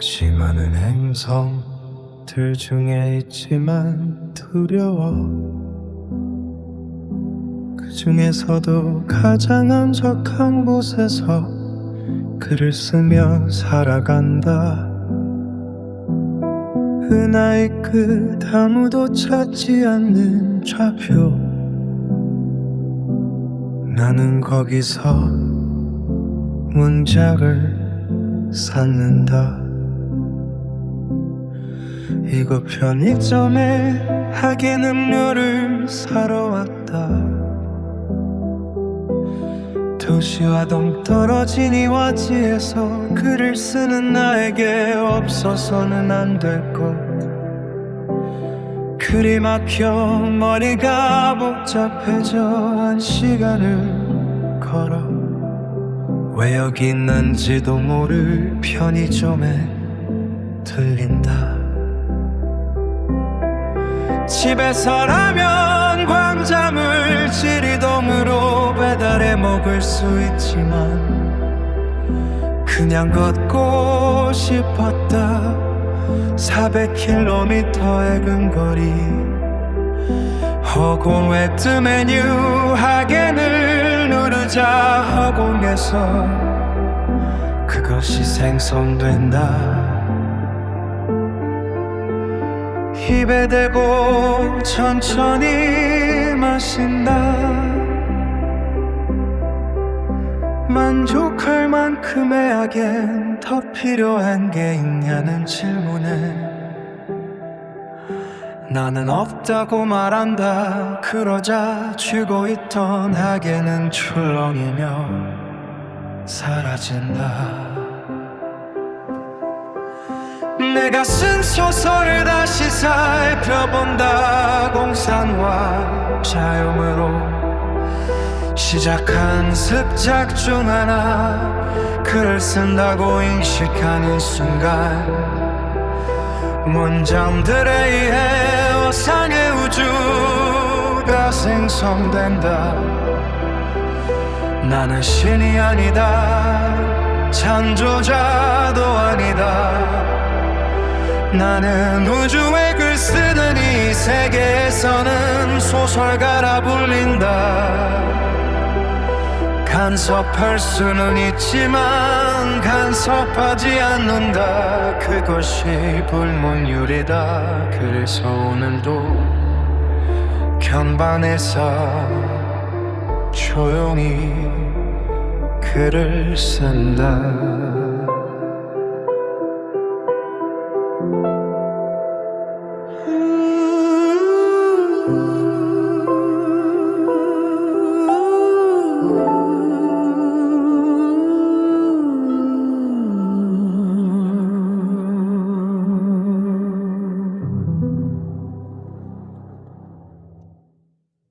수많은 행성들 중에 있지만 두려워. 그 중에서도 가장 한적한 곳에서 글을 쓰며 살아간다. 은하의 끝 아무도 찾지 않는 좌표. 나는 거기서 문장을 쌓는다 이곳 편의점에 하긴 음료를 사러 왔다. 도시와 동떨어진 이 와지에서 글을 쓰는 나에게 없어서는 안 될 것. 글이 막혀 머리가 복잡해져 한 시간을 걸어. 왜 여기 있는지도 모를 편의점에 들린다 집에서라면 광자물 지리동으로 배달해 먹을 수 있지만 그냥 걷고 싶었다. 400km의 근거리. 허공 웹드 메 뉴 하겐을 누르자 허공에서 그것이 생성된다 입에 대고 천천히 마신다. 만족할 만큼의 악엔 더 필요한 게 있냐는 질문에 나는 없다고 말한다. 그러자 쥐고 있던 악에는 출렁이며 사라진다 내가 쓴 소설을 다시 살펴본다. 공산과 자유으로 시작한 습작 중 하나. 글을 쓴다고 인식하는 순간 문장들에 의해 어상의 우주가 생성된다. 나는 신이 아니다. 창조자도 아니다 나는 우주에 글 쓰는 이 세계에서는 소설가라 불린다. 간섭할 수는 있지만 간섭하지 않는다. 그것이 불문율이다. 그래서 오늘도 견반에서 조용히 글을 쓴다 Ooh.